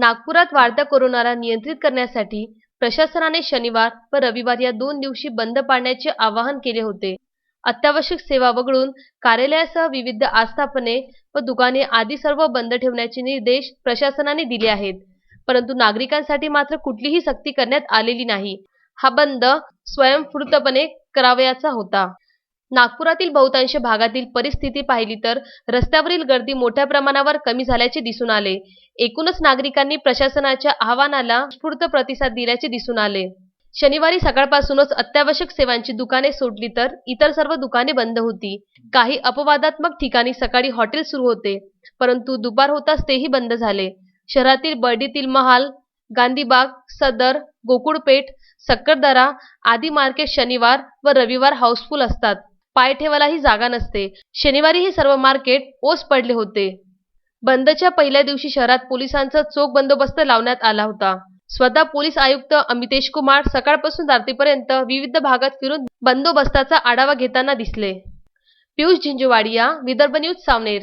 नागपुरात वाढत्या कोरोनाला नियंत्रित करण्यासाठी प्रशासनाने शनिवार व रविवार या दोन दिवशी बंद पाडण्याचे आवाहन केले होते. अत्यावश्यक सेवा वगळून कार्यालयासह विविध आस्थापने व दुकाने आदी सर्व बंद ठेवण्याचे निर्देश प्रशासनाने दिले आहेत. परंतु नागरिकांसाठी मात्र कुठलीही सक्ती करण्यात आलेली नाही. हा बंद स्वयंस्फूर्तपणे करावयाचा होता. नागपुरातील बहुतांश भागातील परिस्थिती पाहिली तर रस्त्यावरील गर्दी मोठ्या प्रमाणावर कमी झाल्याचे दिसून आले. एकूणच नागरिकांनी प्रशासनाच्या आवाहनाला स्फूर्त प्रतिसाद दिल्याचे दिसून आले. शनिवारी सकाळपासूनच अत्यावश्यक सेवांची दुकाने सोडली तर इतर सर्व दुकाने बंद होती. काही अपवादात्मक ठिकाणी सकाळी हॉटेल सुरू होते परंतु दुपार होताच तेही बंद झाले. शहरातील बर्डीतील महाल गांधीबाग सदर गोकुळपेठ सक्करदरा आदी मार्केट शनिवार व रविवार हाऊसफुल असतात. पाय ठेवायलाही जागा नसते. शनिवारी हे सर्व मार्केट ओस पडले होते. बंदच्या पहिल्या दिवशी शहरात पोलिसांचा चोख बंदोबस्त लावण्यात आला होता. स्वतः पोलीस आयुक्त अमितेश कुमार सकाळपासून रात्रीपर्यंत विविध भागात फिरून बंदोबस्ताचा आढावा घेताना दिसले. पियुष झिंजुवाडिया विदर्भ न्यूज सावनेर.